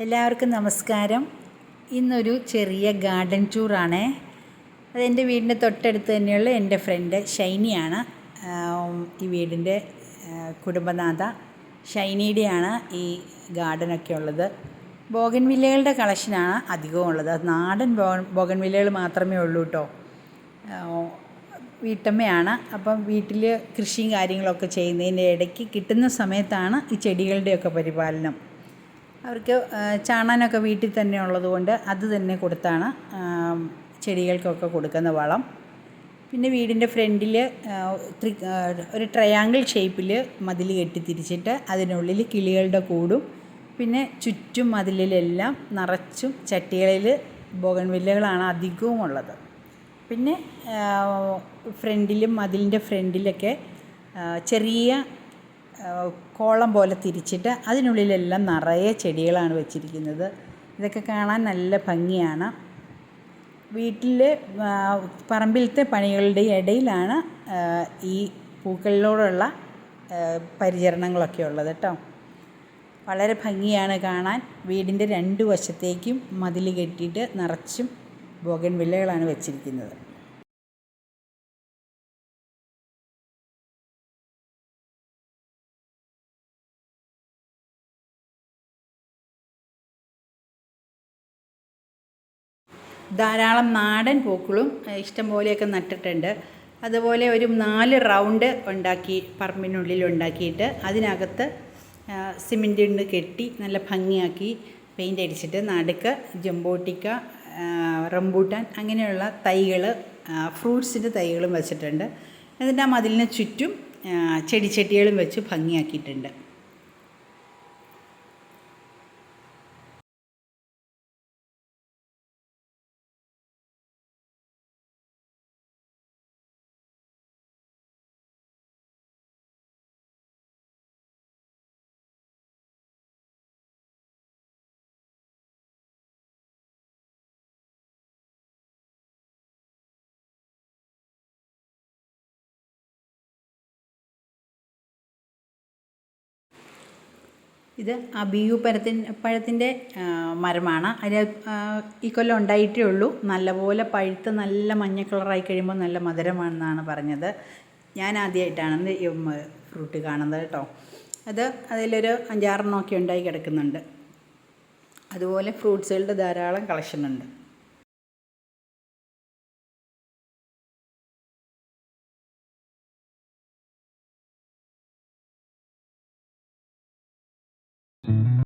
എല്ലാവർക്കും നമസ്കാരം. ഇന്നൊരു ചെറിയ ഗാർഡൻ ടൂറാണ്. അതെന്റെ വീടിന്റെ തൊട്ടടുത്ത് തന്നെയുള്ള എന്റെ ഫ്രണ്ട് ഷൈനിയാണ്. ഈ വീടിന്റെ കുടുംബനാഥ ഷൈനിയുടെയാണ് ഈ ഗാർഡനൊക്കെ ഉള്ളത്. ബോഗൻവില്ലകളുടെ കളക്ഷനാണ് അധികവും ഉള്ളത്. നാടൻ ബോ ബോഗൻവില്ലകൾ മാത്രമേ ഉള്ളൂ കേട്ടോ. വീട്ടമ്മയാണ്. അപ്പം വീട്ടിൽ കൃഷിയും കാര്യങ്ങളൊക്കെ ചെയ്യുന്നതിന്റെ ഇടയ്ക്ക് കിട്ടുന്ന സമയത്താണ് ഈ ചെടികളുടെയൊക്കെ പരിപാലനം. അവർക്ക് ചാണാനൊക്കെ വീട്ടിൽ തന്നെ ഉള്ളതുകൊണ്ട് അത് തന്നെ കൊടുത്താണ് ചെടികൾക്കൊക്കെ കൊടുക്കുന്ന വളം. പിന്നെ വീടിന്റെ ഫ്രണ്ടിൽ ഒരു ട്രയാങ്കിൾ ഷേപ്പിൽ മതിൽ കെട്ടി തിരിച്ചിട്ട് അതിനുള്ളിൽ കിളികളുടെ കൂടും. പിന്നെ ചുറ്റും മതിലിലെല്ലാം നിറച്ചും ചട്ടികളിൽ ബോഗൻവില്ലകളാണ് അധികവും ഉള്ളത്. പിന്നെ ഫ്രണ്ടിലും മതിലിന്റെ ഫ്രണ്ടിലൊക്കെ ചെറിയ കോളം പോലെ തിരിച്ചിട്ട് അതിനുള്ളിലെല്ലാം നിറയെ ചെടികളാണ് വെച്ചിരിക്കുന്നത്. ഇതൊക്കെ കാണാൻ നല്ല ഭംഗിയാണ്. വീട്ടിലെ പറമ്പിലത്തെ പണികളുടെ ഇടയിലാണ് ഈ പൂക്കളിലോടുള്ള പരിചരണങ്ങളൊക്കെ ഉള്ളത് കേട്ടോ. വളരെ ഭംഗിയാണ് കാണാൻ. വീടിന്റെ രണ്ട് വശത്തേക്കും മതിൽ കെട്ടിയിട്ട് നിറച്ചും ബോഗൻ വില്ലകളാണ് വെച്ചിരിക്കുന്നത്. ധാരാളം നാടൻ പൂക്കളും ഇഷ്ടം പോലെയൊക്കെ നട്ടിട്ടുണ്ട്. അതുപോലെ ഒരു നാല് റൗണ്ട് ഉണ്ടാക്കി പറമ്പിനുള്ളിൽ ഉണ്ടാക്കിയിട്ട് അതിനകത്ത് സിമെന്റ് കെട്ടി നല്ല ഭംഗിയാക്കി പെയിന്റ് അടിച്ചിട്ട് നടുക്ക് ജംബോട്ടിക്ക റംബൂട്ടാൻ അങ്ങനെയുള്ള തൈകൾ ഫ്രൂട്ട്സിന്റെ തൈകളും വെച്ചിട്ടുണ്ട്. എന്നിട്ട് ആ മതിലിന് ചുറ്റും ചെടിച്ചട്ടികളും വെച്ച് ഭംഗിയാക്കിയിട്ടുണ്ട്. ഇത് അബിയു പഴത്തിൻ പഴത്തിന്റെ മരമാണ്. അതിൽ ഈ കൊല്ലം ഉണ്ടായിട്ടേ ഉള്ളൂ. നല്ലപോലെ പഴുത്ത് നല്ല മഞ്ഞ കളറായി കഴിയുമ്പോൾ നല്ല മധുരമാണെന്നാണ് പറഞ്ഞത്. ഞാൻ ആദ്യമായിട്ടാണ് ഫ്രൂട്ട് കാണുന്നത് കേട്ടോ. അത് അതിലൊരു അഞ്ചാറെണ്ണമൊക്കെ ഉണ്ടായി കിടക്കുന്നുണ്ട്. അതുപോലെ ഫ്രൂട്ട്സുകളുടെ ധാരാളം കളക്ഷൻ ഉണ്ട്. Mm-hmm.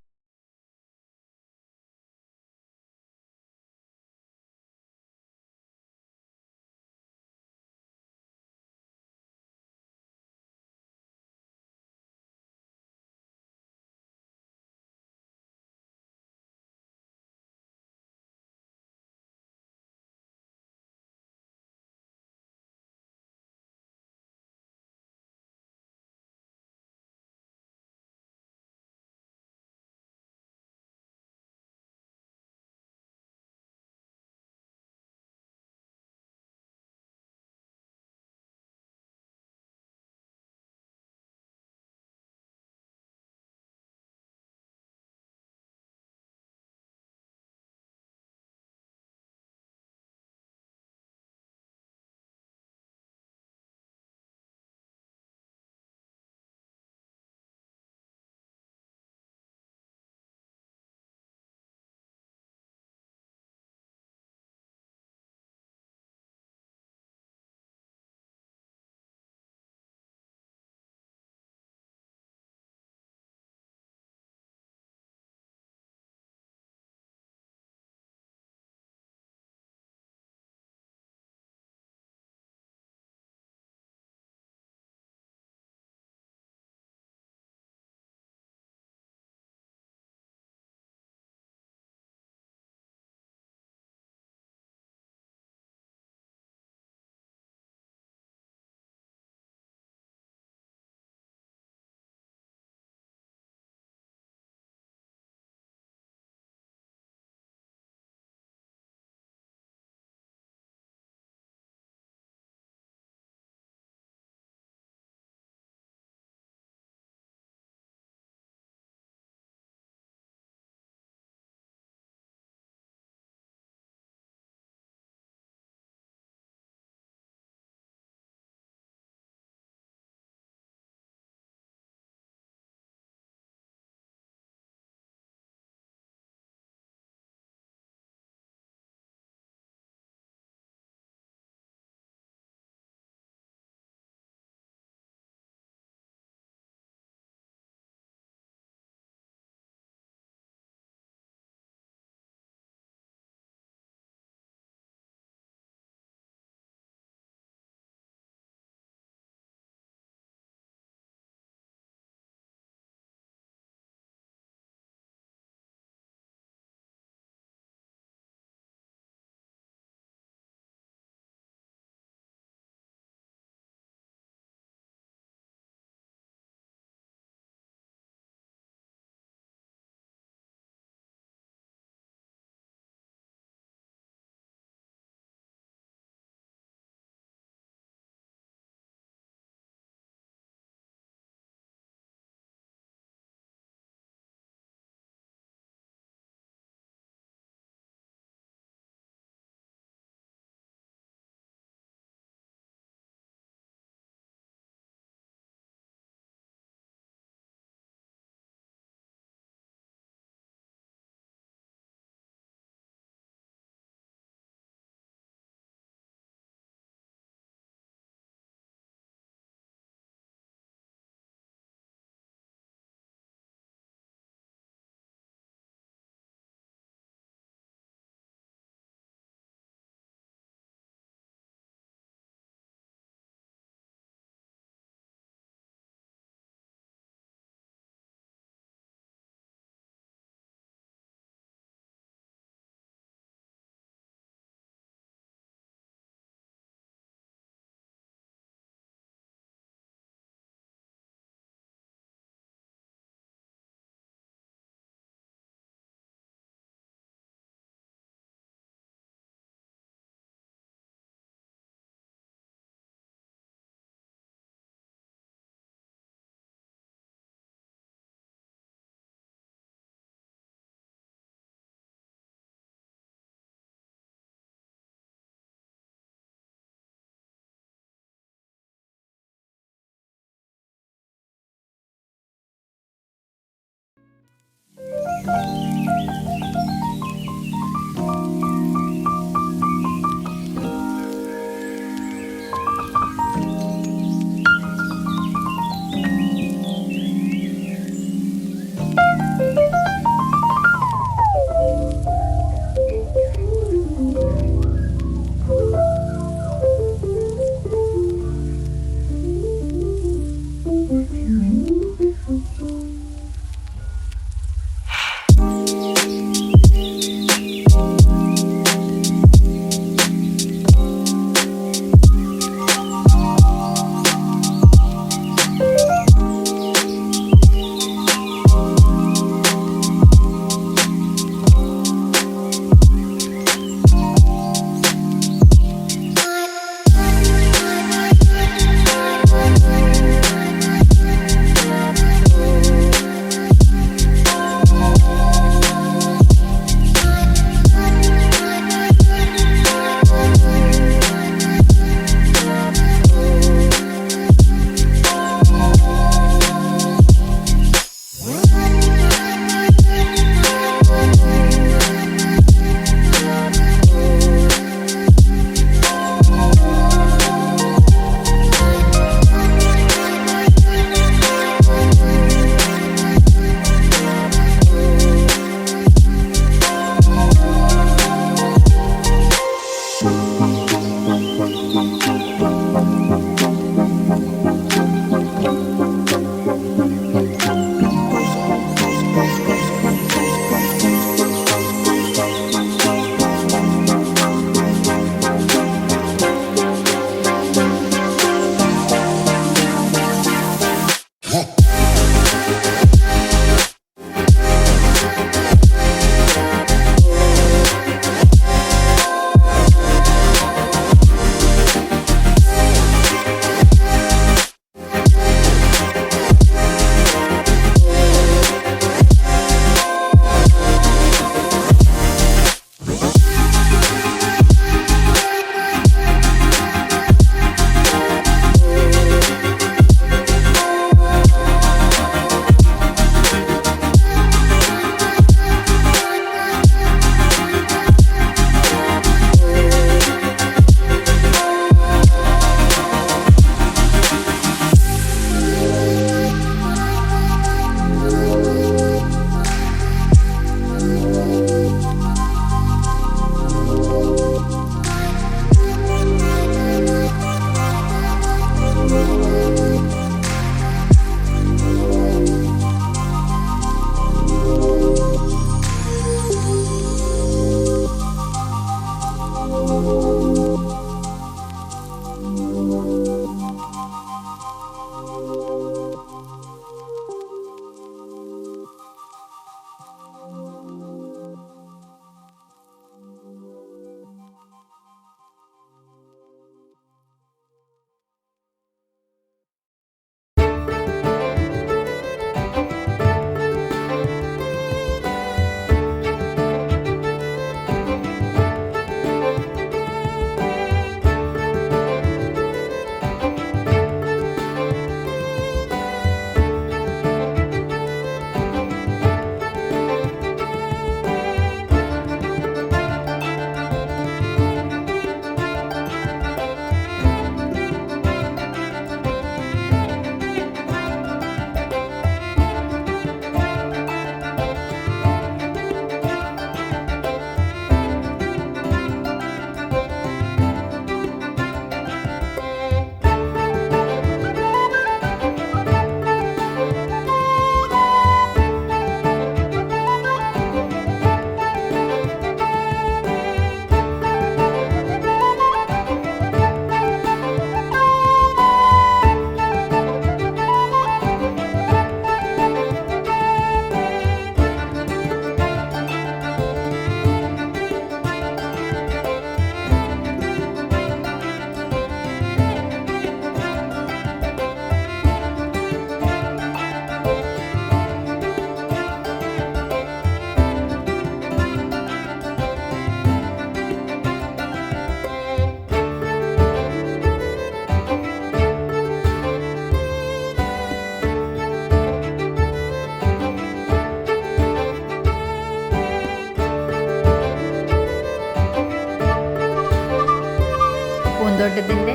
പൂന്തോട്ടത്തിന്റെ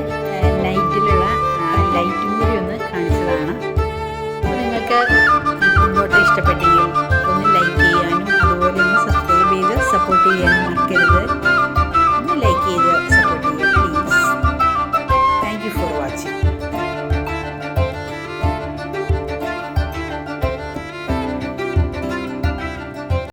ലൈറ്റിലുള്ള ലൈറ്റും കൂടി ഒന്ന് കാണിച്ചതാണ് അപ്പോൾ നിങ്ങൾക്ക് പൂന്തോട്ടം ഇഷ്ടപ്പെട്ടെങ്കിൽ ഒന്ന് ലൈക്ക് ചെയ്യാനും അതുപോലെ ഒന്ന് സബ്സ്ക്രൈബ് ചെയ്ത് സപ്പോർട്ട് ചെയ്യാനും